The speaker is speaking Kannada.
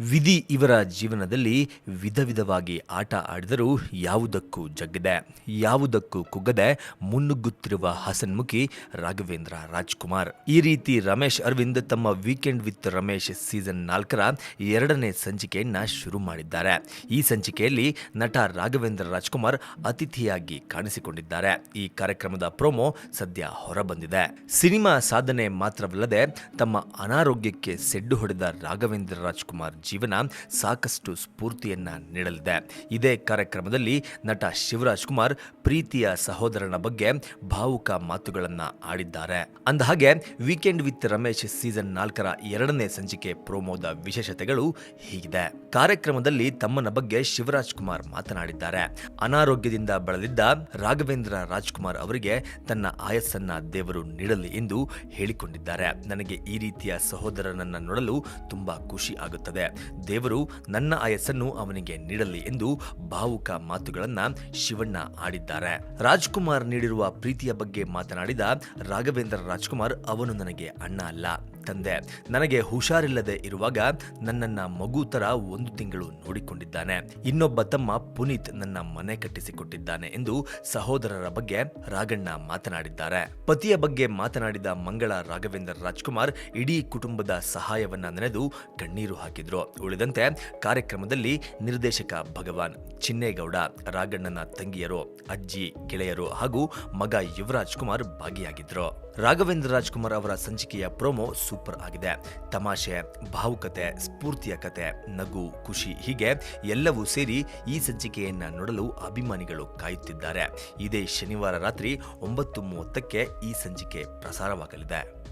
ವಿಧಿ ಇವರ ಜೀವನದಲ್ಲಿ ವಿಧ ವಿಧವಾಗಿ ಆಟ ಆಡಿದರೂ ಯಾವುದಕ್ಕೂ ಜಗ್ಗದೆ, ಯಾವುದಕ್ಕೂ ಕುಗ್ಗದೆ ಮುನ್ನುಗ್ಗುತ್ತಿರುವ ಹಸನ್ಮುಖಿ ರಾಘವೇಂದ್ರ ರಾಜ್ಕುಮಾರ್. ಈ ರೀತಿ ರಮೇಶ್ ಅರವಿಂದ್ ತಮ್ಮ ವೀಕೆಂಡ್ ವಿತ್ ರಮೇಶ್ ಸೀಸನ್ ನಾಲ್ಕರ ಎರಡನೇ ಸಂಚಿಕೆಯನ್ನ ಶುರು ಮಾಡಿದ್ದಾರೆ. ಈ ಸಂಚಿಕೆಯಲ್ಲಿ ನಟ ರಾಘವೇಂದ್ರ ರಾಜ್ಕುಮಾರ್ ಅತಿಥಿಯಾಗಿ ಕಾಣಿಸಿಕೊಂಡಿದ್ದಾರೆ. ಈ ಕಾರ್ಯಕ್ರಮದ ಪ್ರೋಮೋ ಸದ್ಯ ಹೊರಬಂದಿದೆ. ಸಿನಿಮಾ ಸಾಧನೆ ಮಾತ್ರವಲ್ಲದೆ ತಮ್ಮ ಅನಾರೋಗ್ಯಕ್ಕೆ ಸೆಡ್ಡು ಹೊಡೆದ ರಾಘವೇಂದ್ರ ರಾಜ್ಕುಮಾರ್ ಜೀವನ ಸಾಕಷ್ಟು ಸ್ಫೂರ್ತಿಯನ್ನ ನೀಡಲಿದೆ. ಇದೇ ಕಾರ್ಯಕ್ರಮದಲ್ಲಿ ನಟ ಶಿವರಾಜ್ ಕುಮಾರ್ ಪ್ರೀತಿಯ ಸಹೋದರನ ಬಗ್ಗೆ ಭಾವುಕ ಮಾತುಗಳನ್ನು ಆಡಿದ್ದಾರೆ. ಅಂದಹಾಗೆ ವೀಕೆಂಡ್ ವಿತ್ ರಮೇಶ್ ಸೀಸನ್ ನಾಲ್ಕರ ಎರಡನೇ ಸಂಚಿಕೆ ಪ್ರೋಮೋದ ವಿಶೇಷತೆಗಳು ಹೀಗಿದೆ. ಕಾರ್ಯಕ್ರಮದಲ್ಲಿ ತಮ್ಮನ ಬಗ್ಗೆ ಶಿವರಾಜ್ ಕುಮಾರ್ ಮಾತನಾಡಿದ್ದಾರೆ. ಅನಾರೋಗ್ಯದಿಂದ ಬಳಲಿದ್ದ ರಾಘವೇಂದ್ರ ರಾಜ್ಕುಮಾರ್ ಅವರಿಗೆ ತನ್ನ ಆಯಸ್ಸನ್ನ ದೇವರು ನೀಡಲಿ ಎಂದು ಹೇಳಿಕೊಂಡಿದ್ದಾರೆ. ನನಗೆ ಈ ರೀತಿಯ ಸಹೋದರನನ್ನ ನೋಡಲು ತುಂಬಾ ಖುಷಿ ಆಗುತ್ತದೆ. ದೇವರು ನನ್ನ ಆಯಸ್ಸನ್ನು ಅವನಿಗೆ ನೀಡಲಿ ಎಂದು ಭಾವುಕ ಮಾತುಗಳನ್ನ ಶಿವಣ್ಣ ಆಡಿದ್ದಾರೆ. ರಾಜ್ಕುಮಾರ್ ನೀಡಿರುವ ಪ್ರೀತಿಯ ಬಗ್ಗೆ ಮಾತನಾಡಿದ ರಾಘವೇಂದ್ರ ರಾಜ್ಕುಮಾರ್, ಅವನು ನನಗೆ ಅಣ್ಣ ಅಲ್ಲ. ತಂದೆ. ನನಗೆ ಹುಷಾರಿಲ್ಲದೆ ಇರುವಾಗ ನನ್ನನ್ನ ಮಗು ತರ ಒಂದು ತಿಂಗಳು ನೋಡಿಕೊಂಡಿದ್ದಾನೆ. ಇನ್ನೊಬ್ಬ ತಮ್ಮ ಪುನೀತ್ ನನ್ನ ಮನೆ ಕಟ್ಟಿಸಿಕೊಟ್ಟಿದ್ದಾನೆ ಎಂದು ಸಹೋದರರ ಬಗ್ಗೆ ರಾಗಣ್ಣ ಮಾತನಾಡಿದ್ದಾರೆ. ಪತಿಯ ಬಗ್ಗೆ ಮಾತನಾಡಿದ ಮಂಗಳ ರಾಘವೇಂದ್ರ ರಾಜ್ಕುಮಾರ್ ಇಡೀ ಕುಟುಂಬದ ಸಹಾಯವನ್ನ ನೆನೆದು ಕಣ್ಣೀರು ಹಾಕಿದ್ರು. ಉಳಿದಂತೆ ಕಾರ್ಯಕ್ರಮದಲ್ಲಿ ನಿರ್ದೇಶಕ ಭಗವಾನ್ ಚಿನ್ನೇಗೌಡ, ರಾಗಣ್ಣನ ತಂಗಿಯರು, ಅಜ್ಜಿ, ಗೆಳೆಯರು ಹಾಗೂ ಮಗ ಯುವರಾಜ್ ಕುಮಾರ್ ಭಾಗಿಯಾಗಿದ್ರು. ರಾಘವೇಂದ್ರ ರಾಜ್ಕುಮಾರ್ ಅವರ ಸಂಚಿಕೆಯ ಪ್ರೋಮೋ ಸೂಪರ್ ಆಗಿದೆ. ತಮಾಷೆ, ಭಾವುಕತೆ, ಸ್ಫೂರ್ತಿಯ ಕತೆ, ನಗು, ಖುಷಿ ಹೀಗೆ ಎಲ್ಲವೂ ಸೇರಿ ಈ ಸಂಚಿಕೆಯನ್ನ ನೋಡಲು ಅಭಿಮಾನಿಗಳು ಕಾಯುತ್ತಿದ್ದಾರೆ. ಇದೇ ಶನಿವಾರ ರಾತ್ರಿ ಒಂಬತ್ತು ಮೂವತ್ತಕ್ಕೆ ಈ ಸಂಚಿಕೆ ಪ್ರಸಾರವಾಗಲಿದೆ.